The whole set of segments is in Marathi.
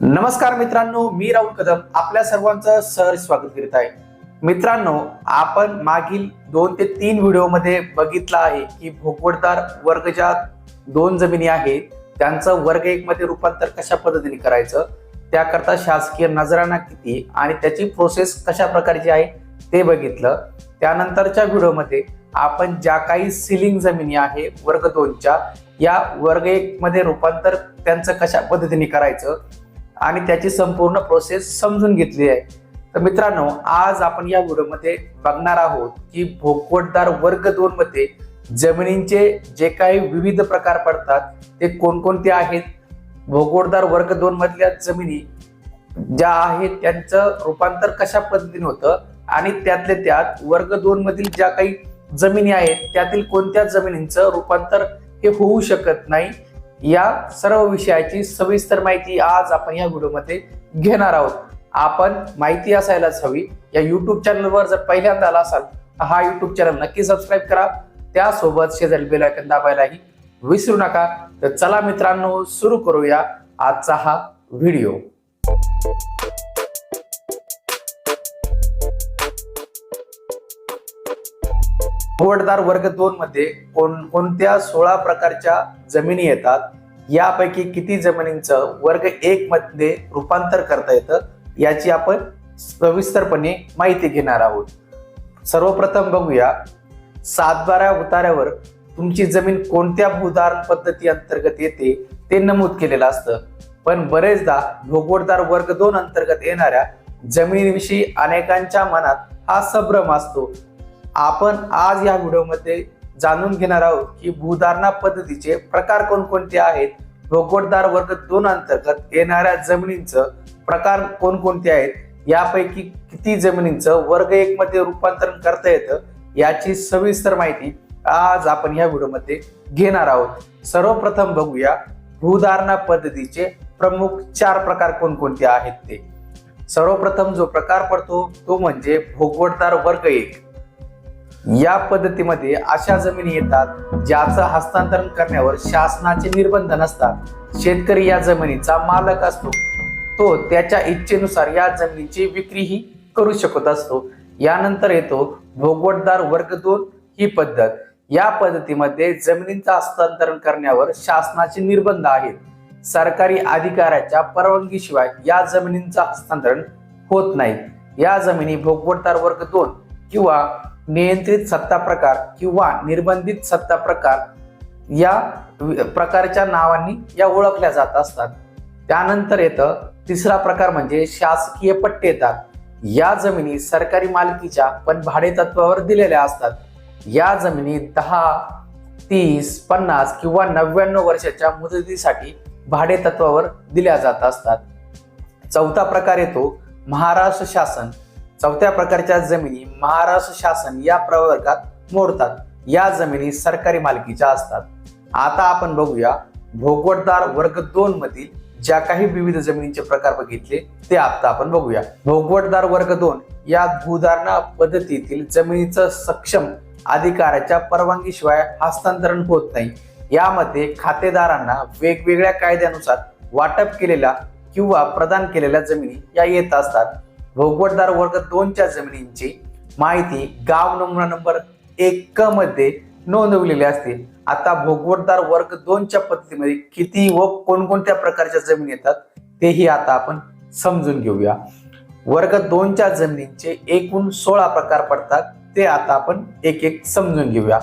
नमस्कार मित्रांनो मी राहुल कदम. आपल्या सर्वांचं सहर्ष स्वागत करीत आहे. मित्रांनो आपण मागील दोन ते तीन व्हिडिओमध्ये बघितलं आहे की भोगवडदार वर्ग ज्या दोन जमिनी आहेत त्यांचं वर्ग एक मध्ये रूपांतर कशा पद्धतीने करायचं त्याकरता शासकीय नजराणा किती आणि त्याची प्रोसेस कशा प्रकारची आहे ते बघितलं. त्यानंतरच्या व्हिडिओमध्ये आपण ज्या काही सिलिंग जमिनी आहे वर्ग दोनच्या या वर्ग एक मध्ये रूपांतर त्यांचं कशा पद्धतीने करायचं आणि त्याची संपूर्ण प्रोसेस समजून घेतली आहे. तर मित्रांनो आज आपण या व्हिडिओमध्ये बघणार आहोत की भोगवटदार वर्ग दोन मध्ये जमिनींचे जे काही विविध प्रकार पडतात ते कोणकोणते आहेत? भोगवटदार वर्ग दोन मधल्या जमिनी ज्या आहेत त्यांचं रूपांतर कशा पद्धतीने होतं? आणि त्यातले त्यात वर्ग दोन मधील ज्या काही जमिनी आहेत त्यातील कोणत्या जमिनींचं रूपांतर हे होऊ शकत नाही? या सर्व विषयाची सविस्तर माहिती आज आपण या व्हिडिओमध्ये घेणार आहोत. आपण माहिती असायलाच हवी. या युट्यूब चॅनलवर जर पहिल्यांदा आला असाल तर हा युट्यूब चॅनल नक्की सबस्क्राईब करा. त्यासोबत शेजारी बेल आयकन दाबायलाही विसरू नका. तर चला मित्रांनो सुरू करूया आजचा हा व्हिडिओ. भोवटदार वर्ग दोन मध्ये कोण कोणत्या सोळा प्रकारच्या जमिनी येतात यापैकी किती जमिनींचं वर्ग एक मध्ये रूपांतर करता येतं याची आपण सविस्तरपणे माहिती घेणार आहोत. सर्वप्रथम बघूया सातबारा उतार्यावर तुमची जमीन कोणत्या भूधार पद्धती अंतर्गत येते ते नमूद केलेलं असतं. पण बरेचदा भोगवटदार वर्ग दोन अंतर्गत येणाऱ्या जमिनीविषयी अनेकांच्या मनात हा संभ्रम असतो. आपण आज या व्हिडिओमध्ये जाणून घेणार आहोत की भूधारणा पद्धतीचे प्रकार कोणकोणते आहेत? भोगवटदार वर्ग दोन अंतर्गत येणाऱ्या जमिनींचं प्रकार कोणकोणते आहेत? यापैकी किती जमिनींचं वर्ग एक मध्ये रूपांतरण करता येतं? याची सविस्तर माहिती आज आपण या व्हिडिओमध्ये घेणार आहोत. सर्वप्रथम बघूया भूधारणा पद्धतीचे प्रमुख चार प्रकार कोणकोणते आहेत ते? सर्वप्रथम जो प्रकार पडतो तो म्हणजे भोगवटदार वर्ग एक. या पद्धतीमध्ये अशा जमिनी येतात ज्याचं हस्तांतरण करण्यावर शासनाचे निर्बंध नसतात. शेतकरी या जमिनीचा मालक असतो. तो त्याच्या इच्छेनुसार या जमिनीची विक्रीही करू शकत असतो. यानंतर येतो भोगवटदार वर्ग दोन ही पद्धत. या पद्धतीमध्ये जमिनीचं हस्तांतरण करण्यावर शासनाचे निर्बंध आहेत. सरकारी अधिकाऱ्याच्या परवानगीशिवाय या जमिनींचं हस्तांतरण होत नाही. या जमिनी भोगवटदार वर्ग दोन किंवा नियंत्रित सत्ता प्रकार किंवा निर्बंधित सत्ता प्रकार या प्रकारच्या नावांनी या ओळखल्या जात असतात. त्यानंतर येतं तिसरा प्रकार म्हणजे शासकीय पट्टे येतात या जमिनी सरकारी मालकीच्या पण भाडे तत्वावर दिलेल्या असतात. या जमिनी दहा तीस पन्नास किंवा नव्याण्णव वर्षाच्या मुदतीसाठी भाडे तत्वावर दिल्या जात असतात. चौथा प्रकार येतो महाराष्ट्र शासन. चौथ्या प्रकारच्या जमिनी महाराष्ट्र शासन या प्रवर्गात मोडतात. या जमिनी सरकारी मालकीच्या असतात. आता आपण बघूया भोगवटदार वर्ग दोन मधील ज्या काही विविध जमिनींचे प्रकार बघितले ते आता आपण बघूया. भोगवटदार वर्ग दोन या भूधारणा पद्धतीतील जमिनीचं सक्षम अधिकाऱ्याच्या परवानगीशिवाय हस्तांतरण होत नाही. यामध्ये खातेदारांना वेगवेगळ्या कायद्यानुसार वाटप केलेल्या किंवा प्रदान केलेल्या जमिनी या येत असतात. भोगवटदार वर्ग दोनच्या जमिनींची माहिती गाव नमुना नंबर एक क मध्ये नोंदवलेली असते. आता भोगवटदार वर्ग दोनच्या पद्धतीमध्ये किती व कोणकोणत्या प्रकारच्या जमिनी येतात तेही आता आपण समजून घेऊया. वर्ग दोनच्या जमिनींचे एकूण सोळा प्रकार पडतात ते आता आपण एक एक समजून घेऊया.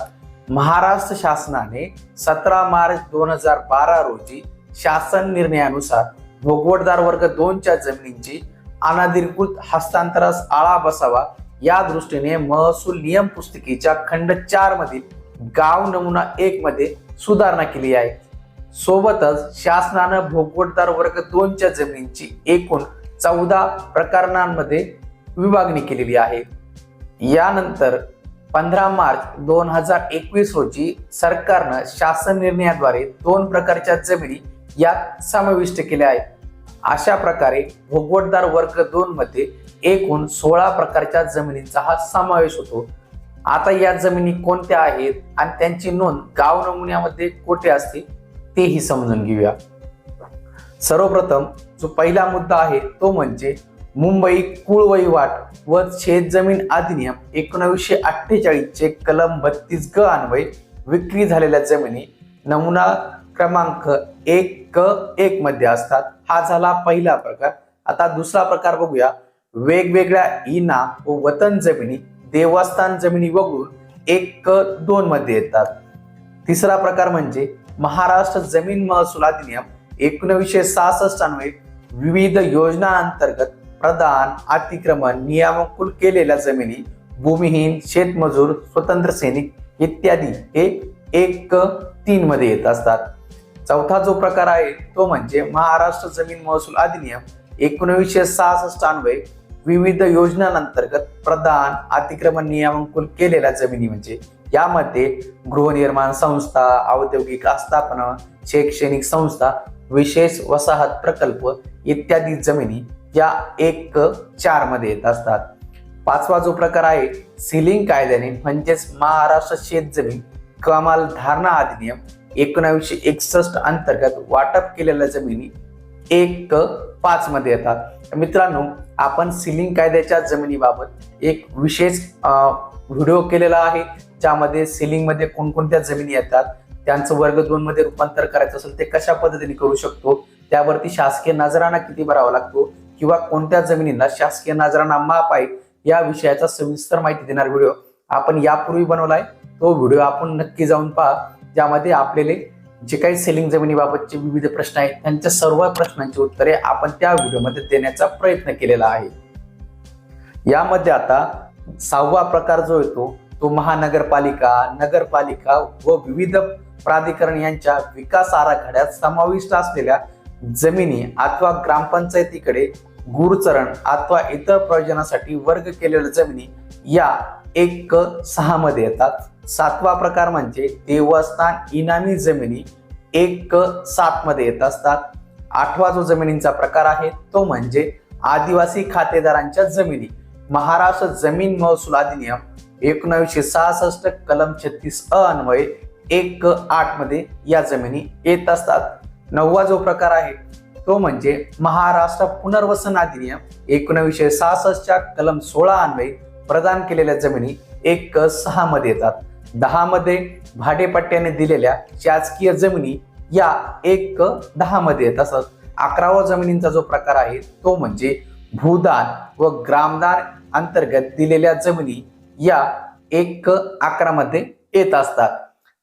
महाराष्ट्र शासनाने सतरा मार्च दोन हजार बारा रोजी शासन निर्णयानुसार भोगवटदार वर्ग दोनच्या जमिनींची अनाधिकृत हस्तांतरास आळा बसावा. या दृष्टीने महसूल नियम पुस्तिकेच्या खंड चार मधील गाव नमुना एक मध्ये सुधारणा केली आहे. सोबतच शासनानं भोगवटदार वर्ग दोनच्या जमिनींची एकूण चौदा प्रकरणांमध्ये विभागणी केलेली आहे. यानंतर पंधरा मार्च दोन हजार एकवीस रोजी सरकारनं शासन निर्णयाद्वारे दोन प्रकारच्या जमिनी यात समाविष्ट केल्या आहेत. अशा प्रकारे भोगवटदार वर्ग दोन मध्ये एकूण सोळा प्रकारच्या जमिनींचा हा समावेश होतो. आता या जमिनी कोणत्या आहेत आणि त्यांची नोंद गाव नमुन्यामध्ये कोठे असते तेही समजून घेऊया. सर्वप्रथम जो पहिला मुद्दा आहे तो म्हणजे मुंबई कुळ वहिवाट व शेतजमीन अधिनियम एकोणावीसशे अठ्ठेचाळीसचे कलम बत्तीस ग अन्वय विक्री झालेल्या जमिनी नमुना क्रमांक एक क एक मध्ये असतात. हा झाला पहिला प्रकार. आता दुसरा प्रकार बघूया. वेगवेगळ्या इनाम व वतन जमिनी देवस्थान जमिनी वगळून एक क दोन मध्ये येतात. तिसरा प्रकार म्हणजे महाराष्ट्र जमीन महसूल अधिनियम एकोणीसशे सहासष्ट अन्वये विविध योजनांतर्गत प्रदान अतिक्रमण नियामकुल केलेल्या जमिनी भूमिहीन शेतमजूर स्वतंत्र सैनिक इत्यादी हे एक क तीन मध्ये येत असतात. चौथा जो प्रकार आहे तो म्हणजे महाराष्ट्र जमीन महसूल अधिनियम एकोणीसशे सहासष्ट अन्वये विविध योजनांतर्गत प्रदान अतिक्रमण नियमांकुल केलेल्या जमिनी म्हणजे यामध्ये गृहनिर्माण संस्था औद्योगिक आस्थापना शैक्षणिक संस्था विशेष वसाहत प्रकल्प इत्यादी जमिनी या एक चारमध्ये येत असतात. पाचवा जो प्रकार आहे सिलिंग कायद्याने म्हणजेच महाराष्ट्र शेत जमीन कमाल धारणा अधिनियम एकोणावीसशे एकसष्ट अंतर्गत वाटप केलेल्या जमिनी एक पाच मध्ये येतात. मित्रांनो आपण सिलिंग कायद्याच्या जमिनीबाबत एक विशेष व्हिडिओ केलेला आहे ज्यामध्ये सिलिंगमध्ये कोणकोणत्या जमिनी येतात त्यांचं वर्ग दोन मध्ये रूपांतर करायचं असेल ते कशा पद्धतीने करू शकतो त्यावरती शासकीय नजराना किती भरावा लागतो किंवा कोणत्या जमिनींना शासकीय नजराणा माप आहे या विषयाचा सविस्तर माहिती देणार व्हिडिओ आपण यापूर्वी बनवलाय तो व्हिडिओ आपण नक्की जाऊन पहा. ज्यामध्ये आपल्याला जे काही सेलिंग जमिनीबाबतचे विविध प्रश्न आहेत त्यांच्या सर्व प्रश्नांची उत्तरे आपण त्या व्हिडिओमध्ये देण्याचा प्रयत्न केलेला आहे. यामध्ये आता सहावा प्रकार जो येतो तो महानगरपालिका नगरपालिका व विविध प्राधिकरण यांच्या विकास आराखड्यात समाविष्ट असलेल्या जमिनी अथवा ग्रामपंचायतीकडे गुरुचरण अथवा इतर प्रयोजनासाठी वर्ग केलेल्या जमिनी या एक सहा मध्ये येतात. सातवा प्रकार म्हणजे देवस्थान इनामी जमिनी एक सात मध्ये येत असतात. आठवा जो जमिनींचा प्रकार आहे तो म्हणजे आदिवासी खातेदारांच्या जमिनी. महाराष्ट्र जमीन महसूल अधिनियम एकोणीसशे सहासष्ट कलम छत्तीस अन्वये एक आठमध्ये या जमिनी येत असतात. नववा जो प्रकार आहे तो म्हणजे महाराष्ट्र पुनर्वसन अधिनियम एकोणीसशे सहासष्टच्या कलम सोळा अन्वये प्रदान केलेल्या जमिनी एक सहा मध्ये येतात. दहामध्ये भाडेपट्ट्याने दिलेल्या शासकीय जमिनी या एक दहा मध्ये येत अकरावा जमिनींचा जो प्रकार आहे तो म्हणजे भूदान व ग्रामदान अंतर्गत दिलेल्या जमिनी या एक अकरामध्ये येत असतात.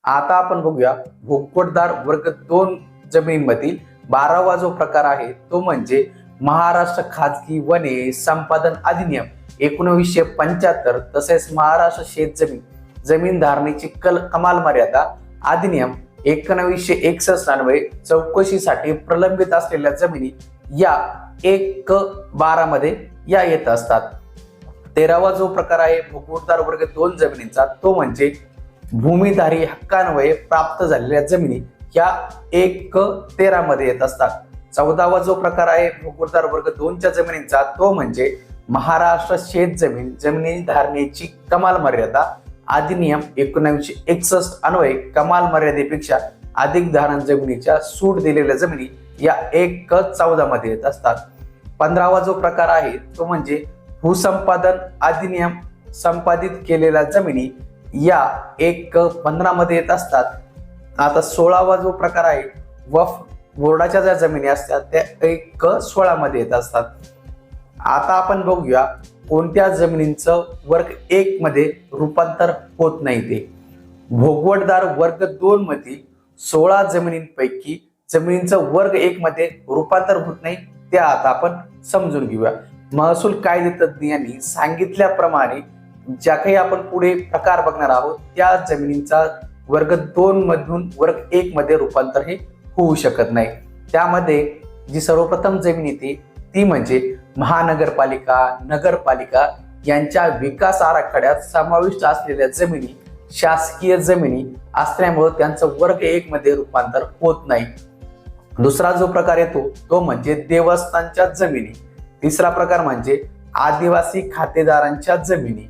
आता आपण बघूया भोगवटदार वर्ग दोन जमिनींमधील बारावा जो प्रकार आहे तो म्हणजे महाराष्ट्र खाजगी वने संपादन अधिनियम एकोणवीसशे पंच्याहत्तर तसेच महाराष्ट्र शेत जमीन जमीन धारणेची कल कमाल मर्यादा अधिनियम एकोणवीसशे एकसष्ट अन्वये चौकशीसाठी प्रलंबित असलेल्या जमिनी या एक बारा मध्ये या येत असतात. तेरावा जो प्रकार आहे भूगोलदार वर्ग दोन जमिनींचा तो म्हणजे भूमिधारी हक्कान्वये प्राप्त झालेल्या जमिनी या एक तेरा मध्ये येत असतात. चौदावा जो प्रकार आहे भूगोलदार वर्ग दोनच्या जमिनींचा तो म्हणजे महाराष्ट्र शेत जमीन जमिनी धारणेची कमाल मर्यादा अधिनियम एकोणीसशे एकसष्ट अन्वये कमाल मर्यादेपेक्षा अधिक धारण जमिनीच्या सूट दिलेल्या जमिनी या एक चौदा मध्ये येत असतात. पंधरावा जो प्रकार आहे तो म्हणजे भूसंपादन अधिनियम संपादित केलेल्या जमिनी या एक पंधरा मध्ये येत असतात. आता सोळावा जो प्रकार आहे वफ बोर्डाच्या ज्या जमिनी असतात त्या एक सोळा मध्ये येत असतात. आता आपण बघूया कोणत्या जमिनींचं वर्ग एक मध्ये रूपांतर होत नाही ते? भोगवटदार वर्ग दोन मधील सोळा जमिनींपैकी जमिनींचं वर्ग एक मध्ये रूपांतर होत नाही ते आता आपण समजून घेऊया. महसूल कायदे तज्ज्ञांनी सांगितल्याप्रमाणे ज्या काही आपण पुढे प्रकार बघणार आहोत त्या जमिनींचा वर्ग दोन मधून वर्ग एक मध्ये रूपांतर हे होऊ शकत नाही. त्यामध्ये जी सर्वप्रथम जमीन येते ती म्हणजे महानगरपालिका नगरपालिका यांच्या विकास आराखड्यात समाविष्ट असलेल्या जमिनी शासकीय जमिनी असल्यामुळे त्यांचं वर्ग एक मध्ये रूपांतर होत नाही. दुसरा जो प्रकार येतो तो म्हणजे देवस्थानच्या जमिनी. तिसरा प्रकार म्हणजे आदिवासी खातेदारांच्या जमिनी.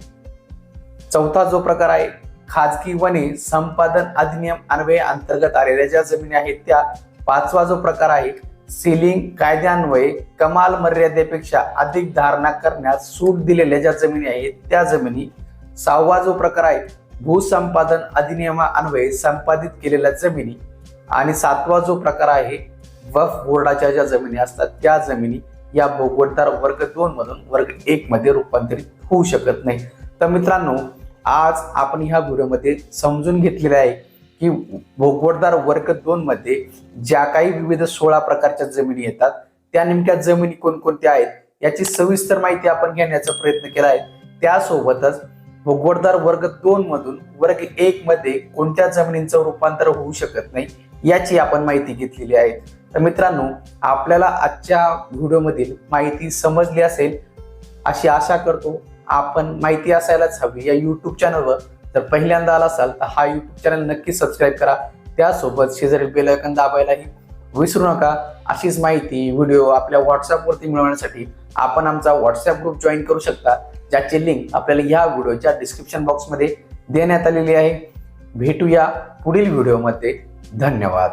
चौथा जो प्रकार आहे खाजगी वने संपादन अधिनियम अन्वये अंतर्गत आलेल्या ज्या जमिनी आहेत त्या. पाचवा जो प्रकार आहे सिलिंग कायद्यान्वये कमाल मर्यादेपेक्षा अधिक धारणा करण्यास सूट दिलेल्या ज्या जमिनी आहेत त्या जमिनी सहावा जो प्रकार आहे भूसंपादन अधिनियमान्वये संपादित केलेल्या जमिनी आणि सातवा जो प्रकार आहे वफ बोर्डाच्या ज्या जमिनी असतात त्या जमिनी या भोगवटदार वर्ग दोन मधून वर्ग एक मध्ये रूपांतरित होऊ शकत नाही. तर मित्रांनो आज आपण ह्या व्हिडिओमध्ये समजून घेतलेले आहे की भोगवटदार वर्ग दोन मध्ये ज्या काही विविध सोळा प्रकारच्या जमिनी येतात त्या नेमक्या जमिनी कोणकोणत्या आहेत याची सविस्तर माहिती आपण घेण्याचा प्रयत्न केला आहे. त्यासोबतच भोगवटदार वर्ग दोन मधून वर्ग एक मध्ये कोणत्या जमिनींचं रूपांतर होऊ शकत नाही याची आपण माहिती घेतलेली आहे. तर मित्रांनो आपल्याला आजच्या व्हिडिओमधील माहिती समजली असेल अशी आशा करतो. आपण माहिती असायलाच हवी या युट्यूब चॅनलवर जर पहिल्यांदा आला असाल तर हा यूट्यूब चॅनल नक्की सबस्क्राईब करा. त्यासोबत शेजारी बेलायकन दाबायलाही विसरू नका. अशीच माहिती व्हिडिओ आपल्या व्हॉट्सअपवरती मिळवण्यासाठी आपण आमचा व्हॉट्सअप ग्रुप जॉईन करू शकता. ज्याची लिंक आपल्याला ह्या व्हिडिओच्या डिस्क्रिप्शन बॉक्समध्ये देण्यात आलेली आहे. भेटूया पुढील व्हिडिओमध्ये धन्यवाद.